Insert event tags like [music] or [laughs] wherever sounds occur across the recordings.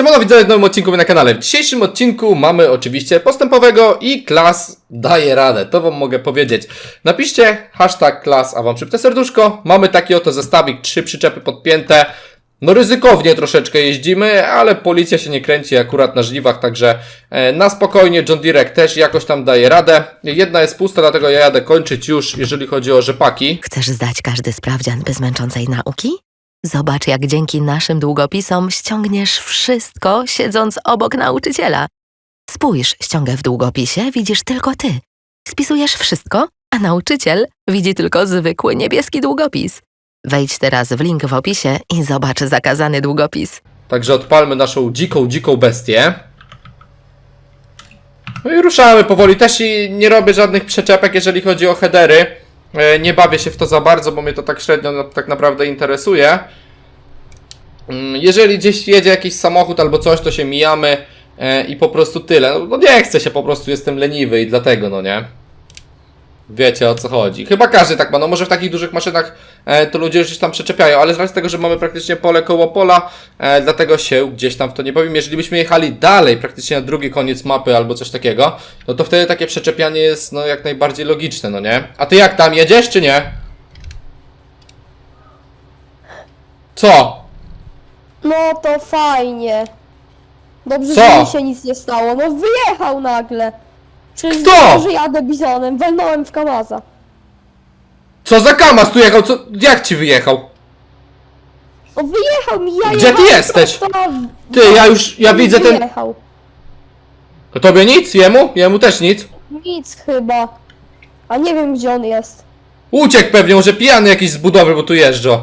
Siemano widzowie w nowym odcinku na kanale. W dzisiejszym odcinku mamy oczywiście postępowego i klas daje radę. To wam mogę powiedzieć. Napiszcie hashtag klas, a wam przypnę serduszko. Mamy taki oto zestawik, trzy przyczepy podpięte. No ryzykownie troszeczkę jeździmy, ale policja się nie kręci akurat na żniwach, także e, na spokojnie John Direct też jakoś tam daje radę. Jedna jest pusta, dlatego ja jadę kończyć już, jeżeli chodzi o rzepaki. Chcesz zdać każdy sprawdzian bez męczącej nauki? Zobacz, jak dzięki naszym długopisom ściągniesz wszystko, siedząc obok nauczyciela. Spójrz, ściągę w długopisie widzisz tylko ty. Spisujesz wszystko, a nauczyciel widzi tylko zwykły niebieski długopis. Wejdź teraz w link w opisie i zobacz zakazany długopis. Także odpalmy naszą dziką, dziką bestię. No i ruszamy powoli. Też i nie robię żadnych przeczepek, jeżeli chodzi o headery. E, Nie bawię się w to za bardzo, bo mnie to tak średnio tak naprawdę interesuje. Mm, Jeżeli gdzieś jedzie jakiś samochód albo coś, to się mijamy e, i po prostu tyle. No, no nie chcę się, po prostu jestem leniwy i dlatego, no nie. Wiecie o co chodzi. Chyba każdy tak ma. No może w takich dużych maszynach e, to ludzie gdzieś tam przyczepiają, ale z racji tego, że mamy praktycznie pole koło pola, e, dlatego się gdzieś tam w to nie bawimy. Jeżeli byśmy jechali dalej, praktycznie na drugi koniec mapy albo coś takiego, no to wtedy takie przyczepianie jest no jak najbardziej logiczne, no nie? A ty jak tam jedziesz czy nie? Co? No to fajnie. Dobrze, Co? że mi się nic nie stało. No wyjechał nagle. Przecież Kto? widział, że jadę bizonem, walnąłem w Kamaza. Co za kamas tu jechał? Co? Jak ci wyjechał? No wyjechał mi, ja Gdzie ty jechałem jesteś? prosto Ty, ja już, ja widzę ten... Wyjechał. To tobie nic? Jemu? Jemu też nic? Nic chyba. A nie wiem gdzie on jest. Uciekł pewnie, może pijany jakiś z budowy, bo tu jeżdża.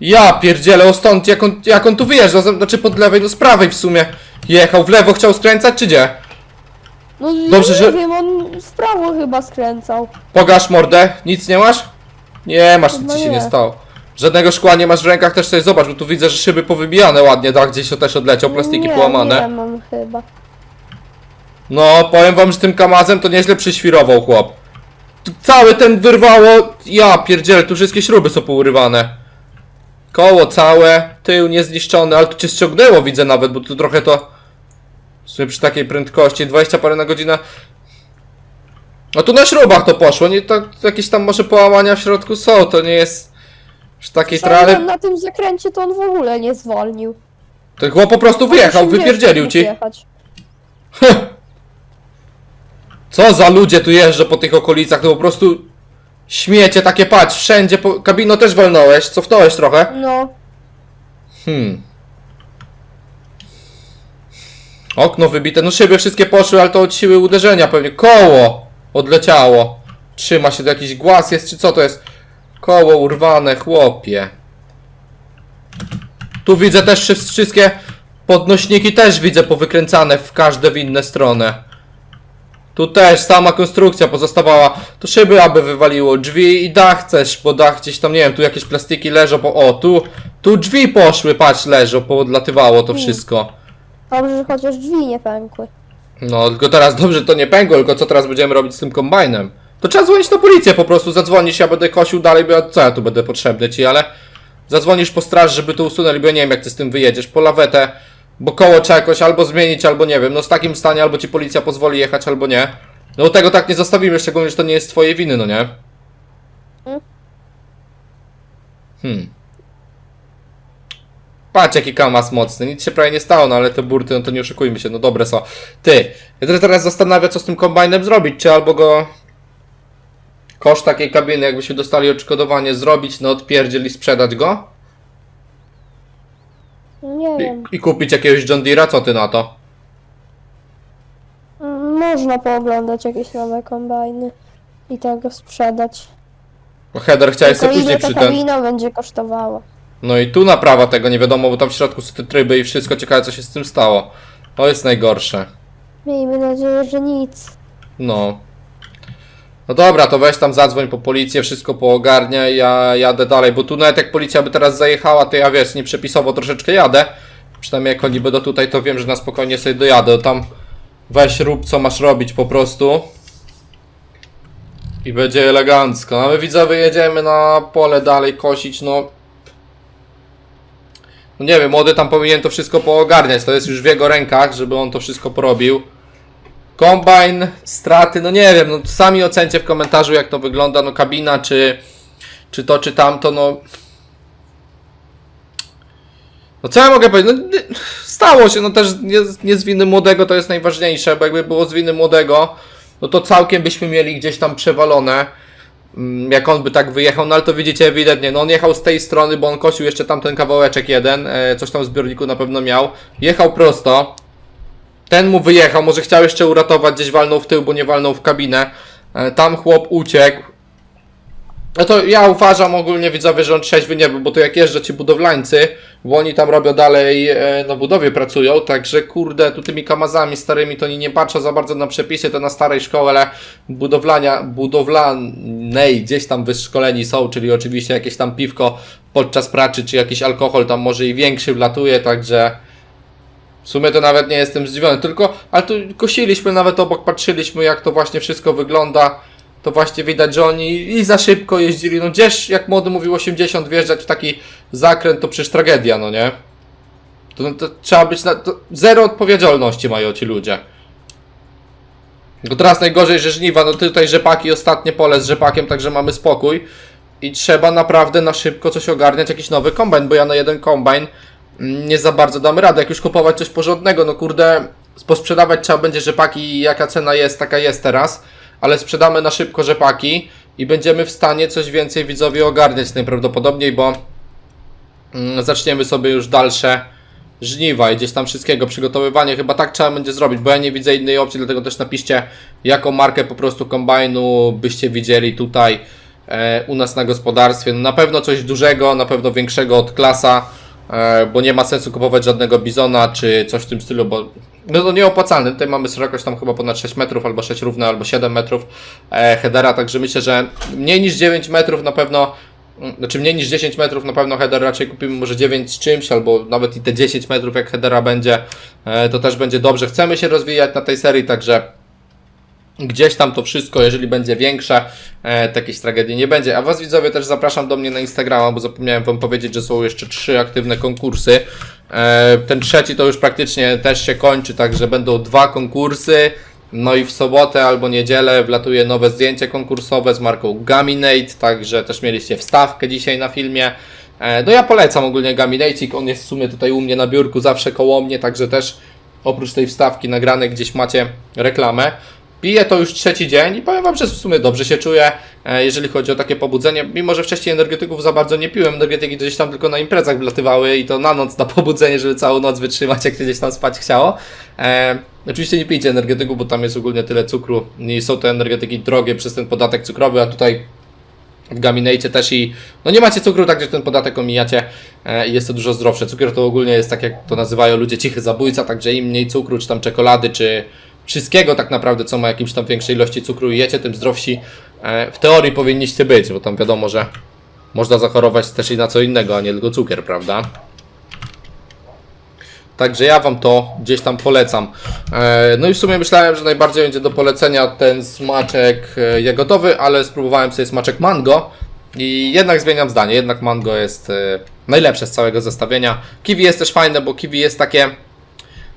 Ja pierdzielę, o stąd, jak on, jak on tu wyjeżdża, znaczy pod lewej, no z prawej w sumie. Jechał w lewo, chciał skręcać, czy gdzie? No Dobrze, ja że- nie wiem, on w prawo chyba skręcał. Pogasz mordę, nic nie masz? Nie masz, nic Chyba ci się nie nie. stało. Żadnego szkła nie masz w rękach, też sobie zobacz, bo tu widzę, że szyby powybijane ładnie, tak, gdzieś to też odleciał, plastiki nie, połamane. Nie mam chyba. No, powiem wam, że tym kamazem to nieźle przyświrował chłop. Tu cały ten wyrwało, ja pierdzielę, tu wszystkie śruby są pourywane. Koło całe, tył niezniszczony, ale tu cię ściągnęło widzę nawet, bo tu trochę to... W sumie przy takiej prędkości, 20 parę na godzinę. No tu na śrubach to poszło, nie, to jakieś tam może połamania w środku są, to nie jest... Przy takiej trale... Na tym zakręcie to on w ogóle nie zwolnił. Ten chłop po prostu wyjechał, 80 wypierdzielił ci. jechać. [laughs] Co za ludzie tu jeżdżą po tych okolicach, to po prostu śmiecie takie patrz, wszędzie, po... kabino też walnąłeś, cofnąłeś trochę. No, Hmm. Okno wybite, no szyby wszystkie poszły, ale to od siły uderzenia pewnie. Koło odleciało. Trzyma się, to jakiś głaz jest, czy co to jest? Koło urwane, chłopie. Tu widzę też wszy- wszystkie podnośniki też widzę powykręcane w każde w inne stronę. Tu też sama konstrukcja pozostawała. To szyby aby wywaliło, drzwi i dach też, bo dach gdzieś tam, nie wiem, tu jakieś plastiki leżą, bo o, tu, tu drzwi poszły, patrz, leżą, poodlatywało to wszystko. Dobrze, że chociaż drzwi nie pękły. No, tylko teraz dobrze to nie pękło, tylko co teraz będziemy robić z tym kombajnem? To trzeba dzwonić na policję po prostu, zadzwonisz, ja będę kosił dalej, bo ja, co ja tu będę potrzebny ci, ale zadzwonisz po straż, żeby to usunęli, bo ja nie wiem jak ty z tym wyjedziesz, po lawetę, bo koło trzeba jakoś albo zmienić, albo nie wiem, no z takim stanie albo ci policja pozwoli jechać, albo nie. No tego tak nie zostawimy, szczególnie, że to nie jest twoje winy, no nie? Hmm. Patrz jaki kamas mocny, nic się prawie nie stało, no ale te burty, no to nie oszukujmy się, no dobre są. Ty, ja teraz- teraz zastanawiam co z tym kombajnem zrobić, czy albo go... Koszt takiej kabiny, jakbyśmy dostali odszkodowanie, zrobić, no odpierdziel i sprzedać go? No nie wiem. I, I kupić jakiegoś John Deere'a, co ty na to? Można pooglądać jakieś nowe kombajny i tak go sprzedać. Bo header chciałeś Tylko sobie później ile ta przy ten... kabina będzie kosztowała. No i tu naprawa tego nie wiadomo, bo tam w środku są te tryby i wszystko, ciekawe co się z tym stało. To jest najgorsze. Miejmy nadzieję, że nic. No. No dobra, to weź tam zadzwoń po policję, wszystko poogarnia, ja jadę dalej, bo tu nawet jak policja by teraz zajechała, to ja wiesz, nieprzepisowo troszeczkę jadę. Przynajmniej jak oni będą tutaj, to wiem, że na spokojnie sobie dojadę. Tam weź rób co masz robić po prostu. I będzie elegancko. A my widzowie jedziemy na pole dalej kosić, no. No nie wiem, młody tam powinien to wszystko poogarniać, to jest już w jego rękach, żeby on to wszystko porobił. Kombajn, straty, no nie wiem, no sami ocencie w komentarzu jak to wygląda, no kabina czy, czy to, czy tamto, no... No co ja mogę powiedzieć, no stało się, no też nie, nie z winy młodego to jest najważniejsze, bo jakby było z winy młodego, no to całkiem byśmy mieli gdzieś tam przewalone, jak on by tak wyjechał, no ale to widzicie ewidentnie, no on jechał z tej strony, bo on kosił jeszcze tamten kawałeczek jeden, e, coś tam w zbiorniku na pewno miał, jechał prosto, ten mu wyjechał, może chciał jeszcze uratować, gdzieś walnął w tył, bo nie walnął w kabinę. E, Tam chłop uciekł. No to ja uważam ogólnie widzowie, że on trzeźwy nie był, bo to jak jeżdżą ci budowlańcy, bo oni tam robią dalej, e, na budowie pracują, także kurde, tu tymi kamazami starymi to oni nie patrzą za bardzo na przepisy, to na starej szkole budowlania, budowlanej gdzieś tam wyszkoleni są, czyli oczywiście jakieś tam piwko podczas pracy, czy jakiś alkohol tam może i większy wlatuje, także... W sumie to nawet nie jestem zdziwiony, tylko, ale tu kosiliśmy nawet obok, patrzyliśmy jak to właśnie wszystko wygląda. To właśnie widać, że oni i za szybko jeździli. No gdzieś, jak młody mówił, 80 wjeżdżać w taki zakręt, to przecież tragedia, no nie? To, no, to trzeba być na. To zero odpowiedzialności mają ci ludzie. Tylko teraz najgorzej, że żniwa, no tutaj rzepaki, ostatnie pole z rzepakiem, także mamy spokój. I trzeba naprawdę na szybko coś ogarniać, jakiś nowy kombajn, bo ja na jeden kombajn mm, nie za bardzo damy radę. Jak już kupować coś porządnego, no kurde, posprzedawać trzeba będzie rzepaki jaka cena jest, taka jest teraz, ale sprzedamy na szybko rzepaki i będziemy w stanie coś więcej widzowie ogarniać najprawdopodobniej, bo mm, zaczniemy sobie już dalsze żniwa i gdzieś tam wszystkiego, przygotowywanie, chyba tak trzeba będzie zrobić, bo ja nie widzę innej opcji, dlatego też napiszcie, jaką markę po prostu kombajnu byście widzieli tutaj e, u nas na gospodarstwie. No, na pewno coś dużego, na pewno większego od klasa, e, bo nie ma sensu kupować żadnego bizona, czy coś w tym stylu, bo no to nieopłacalne. Tutaj mamy szerokość tam chyba ponad 6 metrów, albo 6 równe, albo 7 metrów e, headera, także myślę, że mniej niż 9 metrów na pewno Mm, Znaczy mniej niż 10 metrów na pewno header raczej kupimy może 9 z czymś, albo nawet i te 10 metrów jak headera będzie, e, to też będzie dobrze. Chcemy się rozwijać na tej serii, także gdzieś tam to wszystko, jeżeli będzie większe, e, to jakiejś tragedii nie będzie. A Was widzowie też zapraszam do mnie na Instagrama, bo zapomniałem Wam powiedzieć, że są jeszcze trzy aktywne konkursy. E, ten trzeci to już praktycznie też się kończy, także będą dwa konkursy. No i w sobotę albo niedzielę wlatuje nowe zdjęcie konkursowe z marką Gaminate, także też mieliście wstawkę dzisiaj na filmie. E, No ja polecam ogólnie Gaminatecik, on jest w sumie tutaj u mnie na biurku, zawsze koło mnie, także też oprócz tej wstawki nagranej gdzieś macie reklamę. Piję to już trzeci dzień i powiem Wam, że w sumie dobrze się czuję, e, jeżeli chodzi o takie pobudzenie. Mimo, że wcześniej energetyków za bardzo nie piłem, energetyki gdzieś tam tylko na imprezach wlatywały i to na noc na pobudzenie, żeby całą noc wytrzymać, jak gdzieś tam spać chciało. E, oczywiście nie pijcie energetyków, bo tam jest ogólnie tyle cukru i są te energetyki drogie przez ten podatek cukrowy, a tutaj w Gaminate też i no nie macie cukru, także ten podatek omijacie e, i jest to dużo zdrowsze. Cukier to ogólnie jest tak jak to nazywają ludzie cichy zabójca, także im mniej cukru, czy tam czekolady, czy wszystkiego tak naprawdę, co ma jakimś tam większej ilości cukru i jecie, tym zdrowsi e, w teorii powinniście być, bo tam wiadomo, że można zachorować też i na co innego, a nie tylko cukier, prawda? Także ja Wam to gdzieś tam polecam. E, No i w sumie myślałem, że najbardziej będzie do polecenia ten smaczek e, jagodowy, ale spróbowałem sobie smaczek mango i jednak zmieniam zdanie. Jednak mango jest najlepsze z całego zestawienia. Kiwi jest też fajne, bo kiwi jest takie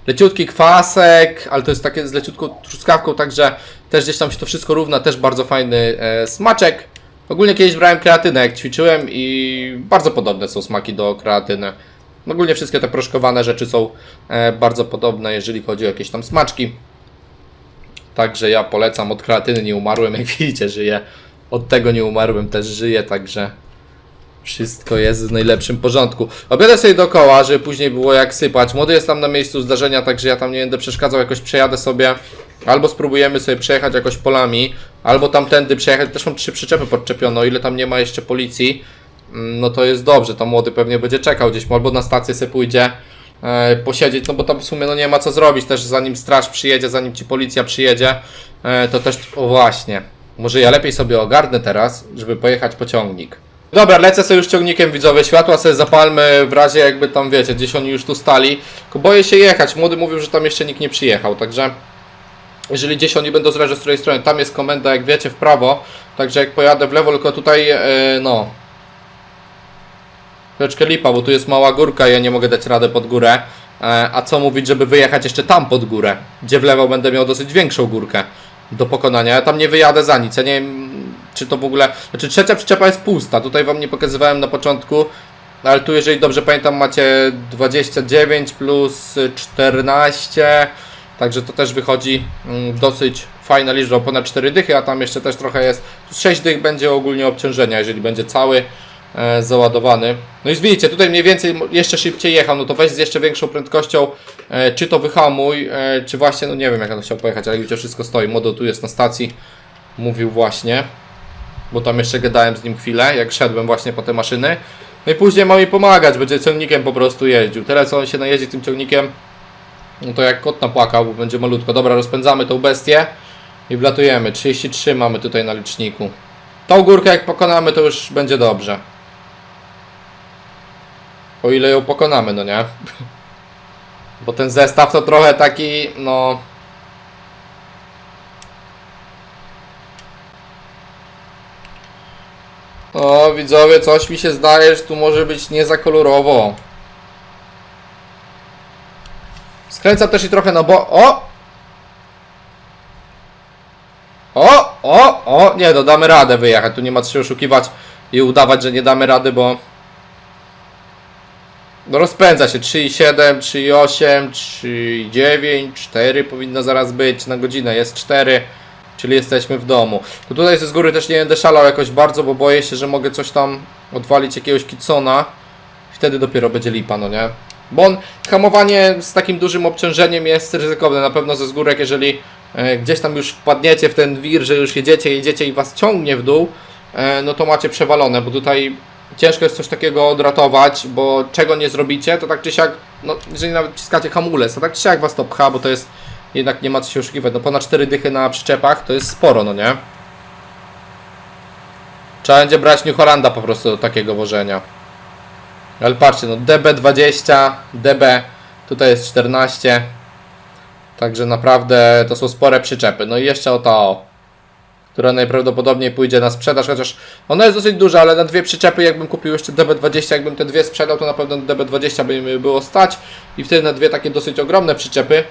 leciutki kwasek, ale to jest takie z leciutką truskawką, także też gdzieś tam się to wszystko równa, też bardzo fajny e, smaczek. Ogólnie kiedyś brałem kreatynę jak ćwiczyłem i bardzo podobne są smaki do kreatyny. Ogólnie wszystkie te proszkowane rzeczy są e, bardzo podobne, jeżeli chodzi o jakieś tam smaczki. Także ja polecam, od kreatyny nie umarłem, [laughs] jak widzicie, żyję. Od tego nie umarłem, też żyję, także wszystko jest w najlepszym porządku. Objadę sobie dookoła, żeby później było jak sypać. Młody jest tam na miejscu zdarzenia, także ja tam nie będę przeszkadzał, jakoś przejadę sobie. Albo spróbujemy sobie przejechać jakoś polami, albo tamtędy przejechać. Też mam trzy przyczepy podczepione, o ile tam nie ma jeszcze policji. mm, No to jest dobrze, to młody pewnie będzie czekał gdzieś, albo na stację sobie pójdzie e, posiedzieć, no bo tam w sumie no nie ma co zrobić też zanim straż przyjedzie, zanim ci policja przyjedzie, e, to też, o właśnie, może ja lepiej sobie ogarnę teraz, żeby pojechać po ciągnik. Dobra, lecę sobie już ciągnikiem widzowie, światła sobie zapalmy w razie jakby tam wiecie, gdzieś oni już tu stali, tylko boję się jechać, młody mówił, że tam jeszcze nikt nie przyjechał, także jeżeli gdzieś oni będą zależy z której strony, tam jest komenda jak wiecie w prawo, także jak pojadę w lewo, tylko tutaj, e, no, troszeczkę lipa, bo tu jest mała górka i ja nie mogę dać radę pod górę. E, a co mówić, żeby wyjechać jeszcze tam pod górę, gdzie w lewo będę miał dosyć większą górkę do pokonania. Ja tam nie wyjadę za nic. Ja nie czy to w ogóle. Znaczy, trzecia przyczepa jest pusta. Tutaj wam nie pokazywałem na początku. Ale tu, jeżeli dobrze pamiętam, macie 29 plus 14. Także to też wychodzi mm, dosyć fajna liczba, ponad 4 dychy, a tam jeszcze też trochę jest. 6 dych będzie ogólnie obciążenia, jeżeli będzie cały e, załadowany. No i widzicie, tutaj mniej więcej jeszcze szybciej jechał, no to weź z jeszcze większą prędkością, e, czy to wyhamuj, e, czy właśnie, no nie wiem jak on chciał pojechać, ale widzicie, wszystko stoi. Modo tu jest na stacji, mówił właśnie, bo tam jeszcze gadałem z nim chwilę, jak szedłem właśnie po te maszyny. No i później ma mi pomagać, będzie ciągnikiem po prostu jeździł. Co on się najeździ tym ciągnikiem, no to jak kot napłakał, bo będzie malutko. Dobra, rozpędzamy tą bestię i wlatujemy. 33 mamy tutaj na liczniku. Tą górkę jak pokonamy, to już będzie dobrze. O ile ją pokonamy, no nie? [laughs] Bo ten zestaw to trochę taki, no... O, widzowie, coś mi się zdaje, że tu może być nie za kolorowo. Skręcam też i trochę na bo... O! O! O! O! Nie, no damy radę wyjechać. Tu nie ma co się oszukiwać i udawać, że nie damy rady, bo... No rozpędza się. 3,7, 3,8, 3,9, 4 powinno zaraz być na godzinę. Jest 4, czyli jesteśmy w domu. To tutaj ze z góry też nie będę szalał jakoś bardzo, bo boję się, że mogę coś tam odwalić jakiegoś kitsona. Wtedy dopiero będzie lipa, no nie? Bo on, hamowanie z takim dużym obciążeniem jest ryzykowne. Na pewno ze zgórek, jeżeli e, gdzieś tam już wpadniecie w ten wir, że już jedziecie, jedziecie i was ciągnie w dół, e, no to macie przewalone, bo tutaj ciężko jest coś takiego odratować, bo czego nie zrobicie, to tak czy siak, no jeżeli nawet wciskacie hamulec, to tak czy siak was to pcha, bo to jest, jednak nie ma co się oszukiwać, no ponad 4 dychy na przyczepach to jest sporo, no nie? Trzeba będzie brać New Hollanda po prostu do takiego wożenia. Ale patrzcie, no DB20, DB, tutaj jest 14. Także naprawdę to są spore przyczepy. No i jeszcze o, która najprawdopodobniej pójdzie na sprzedaż, chociaż ona jest dosyć duża, ale na dwie przyczepy jakbym kupił jeszcze DB20, jakbym te dwie sprzedał, to na pewno DB20 by mi było stać i wtedy na dwie takie dosyć ogromne przyczepy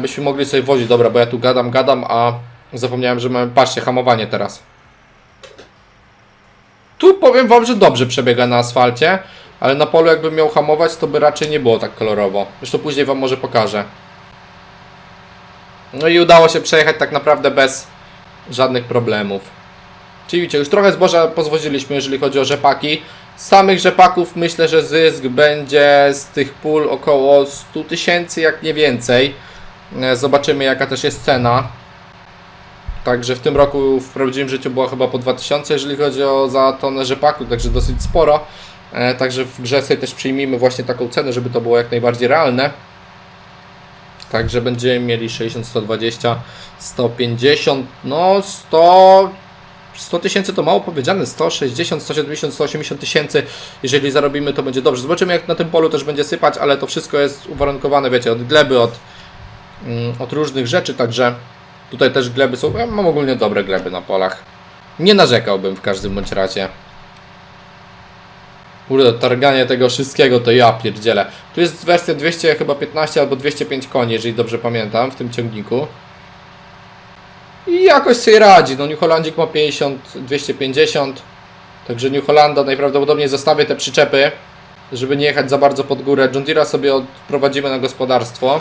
byśmy mogli sobie wozić. Dobra, bo ja tu gadam, gadam, a zapomniałem, że mamy, patrzcie, hamowanie teraz. Tu powiem wam, że dobrze przebiega na asfalcie, ale na polu jakbym miał hamować, to by raczej nie było tak kolorowo. Zresztą później wam może pokażę. No i udało się przejechać tak naprawdę bez żadnych problemów. Czyli widzicie, już trochę zboża pozwoziliśmy, jeżeli chodzi o rzepaki. Samych rzepaków myślę, że zysk będzie z tych pól około 100 tysięcy, jak nie więcej. E, Zobaczymy jaka też jest cena. Także w tym roku w prawdziwym życiu była chyba po 2000, jeżeli chodzi o za tonę rzepaku, także dosyć sporo. E, Także w grze sobie też przyjmijmy właśnie taką cenę, żeby to było jak najbardziej realne. Także będziemy mieli 60, 120, 150, no 100, 100 tysięcy to mało powiedziane, 160, 170, 180 tysięcy, jeżeli zarobimy to będzie dobrze. Zobaczymy jak na tym polu też będzie sypać, ale to wszystko jest uwarunkowane, wiecie, od gleby, od, od różnych rzeczy, także tutaj też gleby są, ja mam ogólnie dobre gleby na polach. Nie narzekałbym w każdym bądź razie. Kurde, targanie tego wszystkiego to ja pierdzielę. Tu jest wersja 200 chyba 15 albo 205 koni, jeżeli dobrze pamiętam, w tym ciągniku. I jakoś sobie radzi. No New Hollandzik ma 50, 250. Także New Hollanda najprawdopodobniej zostawię te przyczepy, żeby nie jechać za bardzo pod górę. John Deere'a sobie odprowadzimy na gospodarstwo.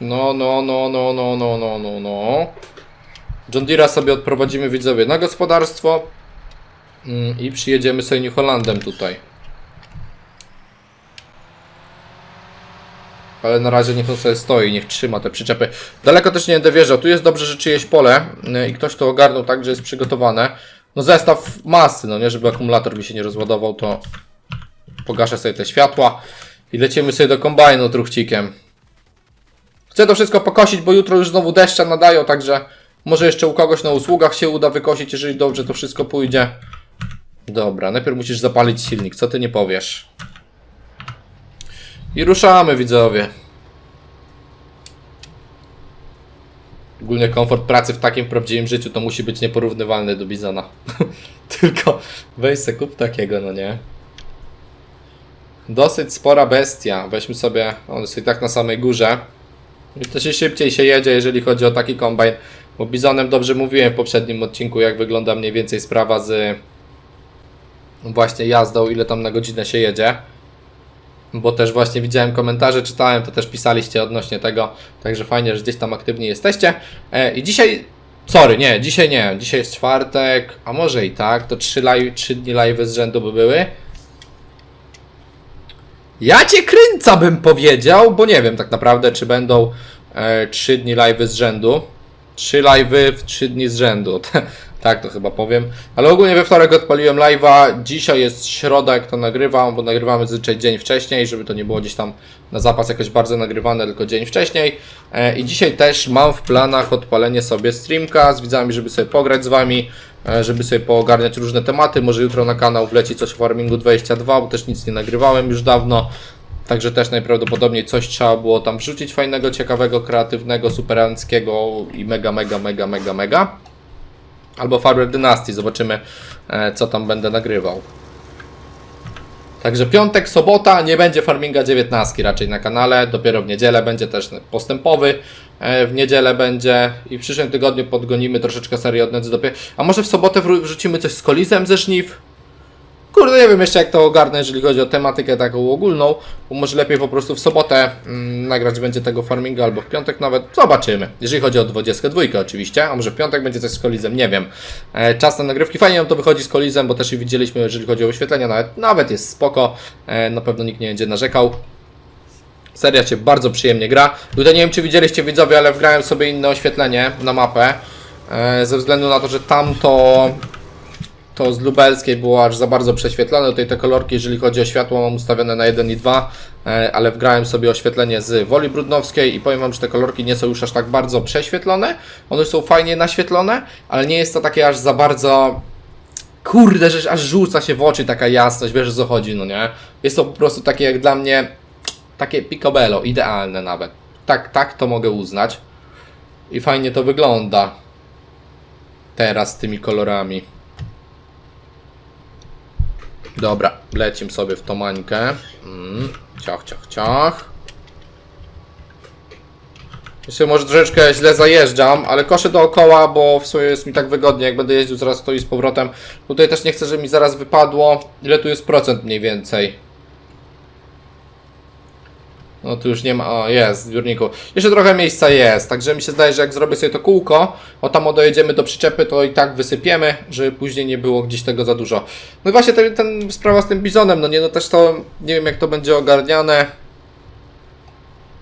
No, no, no, no, no, no, no, no, no. John Deere'a sobie odprowadzimy widzowie na gospodarstwo. Mm, I przyjedziemy sobie New Hollandem tutaj. Ale na razie niech on sobie stoi, niech trzyma te przyczepy. Daleko też nie będę wjeżdżał. Tu jest dobrze, że czyjeś pole y, i ktoś to ogarnął tak, że jest przygotowane. No zestaw masy, no nie, żeby akumulator mi się nie rozładował, to pogaszę sobie te światła i lecimy sobie do kombajnu truchcikiem. Chcę to wszystko pokosić, bo jutro już znowu deszcze nadają, także może jeszcze u kogoś na usługach się uda wykosić, jeżeli dobrze to wszystko pójdzie. Dobra, najpierw musisz zapalić silnik, co ty nie powiesz? I ruszamy, widzowie. Ogólnie komfort pracy w takim prawdziwym życiu to musi być nieporównywalny do Bizona. [laughs] Tylko weź se kup takiego, no nie? Dosyć spora bestia. Weźmy sobie, on jest i tak na samej górze. I to się szybciej się jedzie, jeżeli chodzi o taki kombajn. Bo Bizonem dobrze mówiłem w poprzednim odcinku, jak wygląda mniej więcej sprawa z właśnie jazdą, ile tam na godzinę się jedzie. Bo też właśnie widziałem komentarze, czytałem, to też pisaliście odnośnie tego. Także fajnie, że gdzieś tam aktywnie jesteście. E, I dzisiaj, sorry, nie, dzisiaj nie. Dzisiaj jest czwartek, a może i tak, to trzy, live, trzy dni live z rzędu by były. Ja cię kręca bym powiedział, bo nie wiem tak naprawdę, czy będą e, 3 dni live z rzędu. 3 live w 3 dni z rzędu. [laughs] tak to chyba powiem. Ale ogólnie we wtorek odpaliłem live'a. Dzisiaj jest środa, jak to nagrywam, bo nagrywamy zazwyczaj dzień wcześniej, żeby to nie było gdzieś tam na zapas jakoś bardzo nagrywane, tylko dzień wcześniej. E, I dzisiaj też mam w planach odpalenie sobie streamka z widzami, żeby sobie pograć z wami, żeby sobie poogarniać różne tematy. Może jutro na kanał wleci coś o Farmingu 22, bo też nic nie nagrywałem już dawno. Także też najprawdopodobniej coś trzeba było tam wrzucić fajnego, ciekawego, kreatywnego, superanckiego i mega, mega, mega, mega, mega. Albo Farmer Dynasty, zobaczymy e, co tam będę nagrywał. Także piątek, sobota, nie będzie Farminga 19 raczej na kanale, dopiero w niedzielę będzie też postępowy. e, W niedzielę będzie i w przyszłym tygodniu podgonimy troszeczkę serię od Nets do Pie- A może w sobotę wrzucimy coś z kolizem ze żniw? Kurde, nie wiem jeszcze jak to ogarnę, jeżeli chodzi o tematykę taką ogólną, bo może lepiej po prostu w sobotę mm, nagrać będzie tego farminga albo w piątek nawet, zobaczymy. Jeżeli chodzi o 22 oczywiście, a może w piątek będzie coś z kolizem, nie wiem. E, czas na nagrywki, fajnie nam to wychodzi z kolizem, bo też i widzieliśmy, jeżeli chodzi o wyświetlenia, nawet, nawet jest spoko, e, na pewno nikt nie będzie narzekał. Seria się bardzo przyjemnie gra. Tutaj nie wiem, czy widzieliście widzowie, ale wgrałem sobie inne oświetlenie na mapę. E, ze względu na to, że tamto to z lubelskiej było aż za bardzo prześwietlone. Tutaj te kolorki, jeżeli chodzi o światło, mam ustawione na 1 i 2, e, ale wgrałem sobie oświetlenie z Woli Brudnowskiej i powiem Wam, że te kolorki nie są już aż tak bardzo prześwietlone. One są fajnie naświetlone, ale nie jest to takie aż za bardzo. Kurde, że aż rzuca się w oczy taka jasność, wiesz o co chodzi, no nie? Jest to po prostu takie jak dla mnie, takie picobello, idealne nawet. Tak, tak to mogę uznać. I fajnie to wygląda. Teraz tymi kolorami. Dobra, lecim sobie w tą mańkę. Mm, ciach, ciach, ciach. Jeszcze może troszeczkę źle zajeżdżam, ale koszę dookoła, bo w sumie jest mi tak wygodnie, jak będę jeździł zaraz to i z powrotem. Tutaj też nie chcę, żeby mi zaraz wypadło. Ile tu jest procent mniej więcej? No tu już nie ma, o jest, w zbiorniku. Jeszcze trochę miejsca jest, także mi się zdaje, że jak zrobię sobie to kółko, o tam dojedziemy do przyczepy, to i tak wysypiemy, żeby później nie było gdzieś tego za dużo. No i właśnie ten, ten sprawa z tym bizonem, no nie, no też to, nie wiem jak to będzie ogarniane.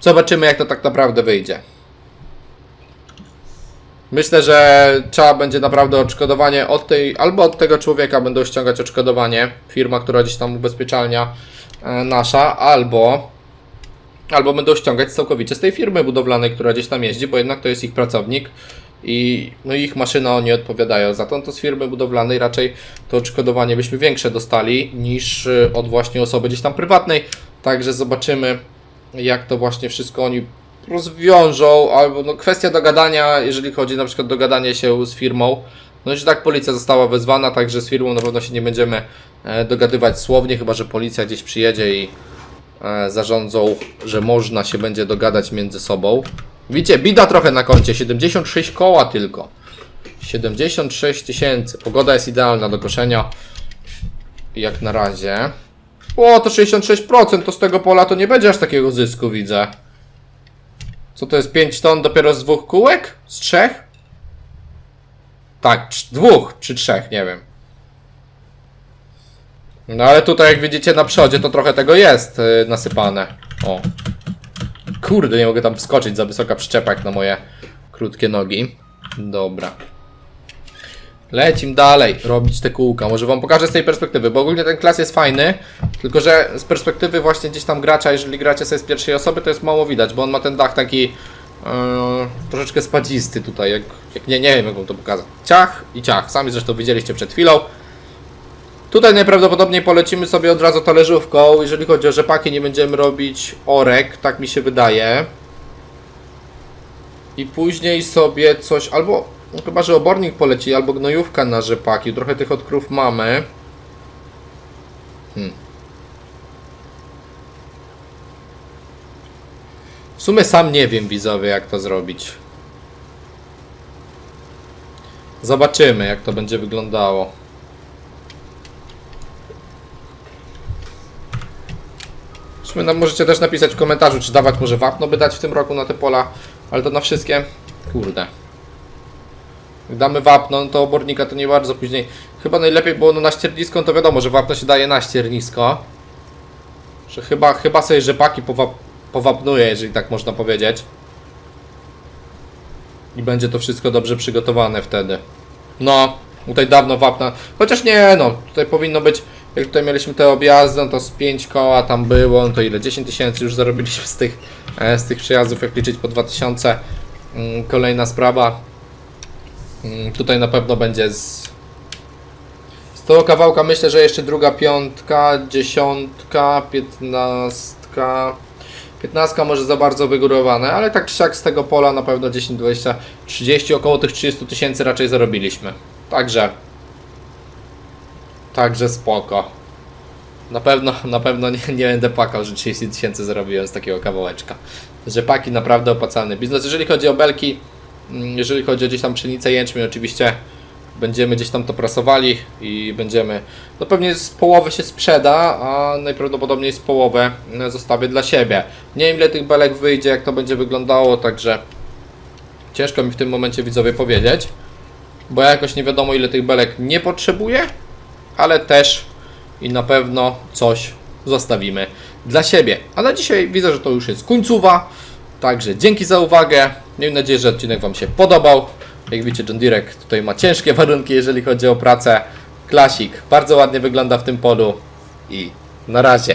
Zobaczymy jak to tak naprawdę wyjdzie. Myślę, że trzeba będzie naprawdę odszkodowanie od tej, albo od tego człowieka będą ściągać odszkodowanie, firma, która gdzieś tam ubezpieczalnia e, nasza, albo albo będą ściągać całkowicie z tej firmy budowlanej, która gdzieś tam jeździ, bo jednak to jest ich pracownik i no ich maszyna oni odpowiadają za to, no to z firmy budowlanej raczej to odszkodowanie byśmy większe dostali niż y, od właśnie osoby gdzieś tam prywatnej, także zobaczymy jak to właśnie wszystko oni rozwiążą, albo no kwestia dogadania, jeżeli chodzi na przykład dogadanie się z firmą, no już tak policja została wezwana, także z firmą na pewno się nie będziemy e, dogadywać słownie, chyba że policja gdzieś przyjedzie i e, zarządzą, że można się będzie dogadać między sobą. Widzicie, bida trochę na koncie, 76 koła tylko. 76 tysięcy. Pogoda jest idealna do koszenia. Jak na razie. O, to 66%, to z tego pola to nie będzie aż takiego zysku, widzę. Co to jest 5 ton dopiero z dwóch kółek? Z trzech? Tak, dwóch czy trzech, nie wiem. No ale tutaj jak widzicie na przodzie to trochę tego jest yy, nasypane. O. Kurde, nie mogę tam wskoczyć za wysoka przyczepa na moje krótkie nogi. Dobra. Lecim dalej robić te kółka. Może wam pokażę z tej perspektywy, bo ogólnie ten klas jest fajny, tylko że z perspektywy właśnie gdzieś tam gracza, jeżeli gracie sobie z pierwszej osoby, to jest mało widać, bo on ma ten dach taki yy, troszeczkę spadzisty tutaj, jak, jak nie, nie wiem jak wam to pokazać. Ciach i ciach, sami zresztą widzieliście przed chwilą. Tutaj najprawdopodobniej polecimy sobie od razu talerzówką. Jeżeli chodzi o rzepaki, nie będziemy robić orek, tak mi się wydaje. I później sobie coś, albo no chyba, że obornik poleci, albo gnojówka na rzepaki. Trochę tych odkrów mamy. Hmm. W sumie sam nie wiem, widzowie, jak to zrobić. Zobaczymy, jak to będzie wyglądało. Sumie nam możecie też napisać w komentarzu, czy dawać może wapno by dać w tym roku na te pola, ale to na wszystkie. Kurde. Jak damy wapno, no to obornika to nie bardzo później. Chyba najlepiej było no na ściernisko, no to wiadomo, że wapno się daje na ściernisko. Że chyba, chyba sobie rzepaki powap powapnuje, jeżeli tak można powiedzieć. I będzie to wszystko dobrze przygotowane wtedy. No, tutaj dawno wapna. Chociaż nie, no, tutaj powinno być. Jak tutaj mieliśmy te objazdy, no to z 5 koła tam było, no to ile? 10 tysięcy już zarobiliśmy z tych, e, z tych przejazdów, jak liczyć po 2000. Mm, Kolejna sprawa. Mm, Tutaj na pewno będzie z. Z tego kawałka myślę, że jeszcze druga piątka, dziesiątka, piętnastka. Piętnastka może za bardzo wygórowane, ale tak czy siak z tego pola na pewno 10, 20, 30, około tych 30 tysięcy raczej zarobiliśmy. Także. Także spoko. Na pewno, na pewno nie, nie będę płakał, że 30 tysięcy zarobiłem z takiego kawałeczka. Rzepaki naprawdę opłacalny biznes. Jeżeli chodzi o belki, mm, jeżeli chodzi o gdzieś tam pszenicę, jęczmień, oczywiście będziemy gdzieś tam to prasowali i będziemy. No pewnie z połowy się sprzeda, a najprawdopodobniej z połowę mm, zostawię dla siebie. Nie wiem ile tych belek wyjdzie, jak to będzie wyglądało, także ciężko mi w tym momencie widzowie powiedzieć, bo jakoś nie wiadomo ile tych belek nie potrzebuję, ale też i na pewno coś zostawimy dla siebie. A na dzisiaj widzę, że to już jest końcowa. Także dzięki za uwagę. Miejmy nadzieję, że odcinek Wam się podobał. Jak widzicie, John Direk tutaj ma ciężkie [laughs] warunki, jeżeli chodzi o pracę. Klasik bardzo ładnie wygląda w tym polu. I na razie.